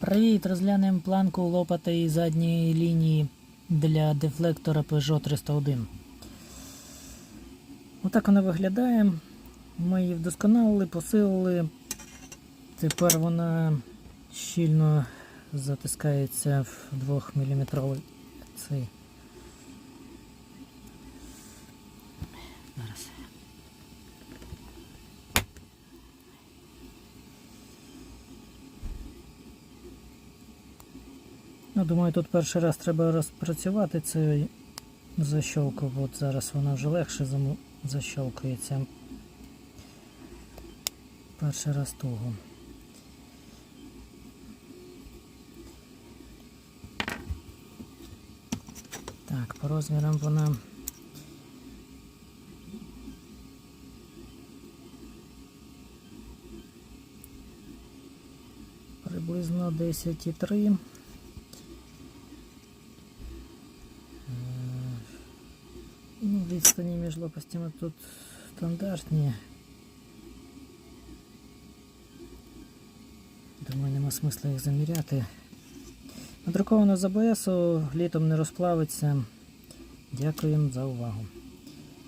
Привіт, розглянемо планку лопатої задньої лінії для дефлектора Peugeot 301. Отак вона виглядає. Ми її вдосконалили, посилили. Тепер вона щільно затискається в 2 мм цей. Зараз. Ну, думаю, тут перший раз треба розпрацювати цю защолку, бо зараз вона вже легше защолкується. Перший раз туго. Так, по розмірам вона. Приблизно 10,3. Е, Ну, відстані між лопастями тут стандартні. Думаю, нема смисла їх заміряти. Надруковано з АБС, літом не розплавиться. Дякую за увагу.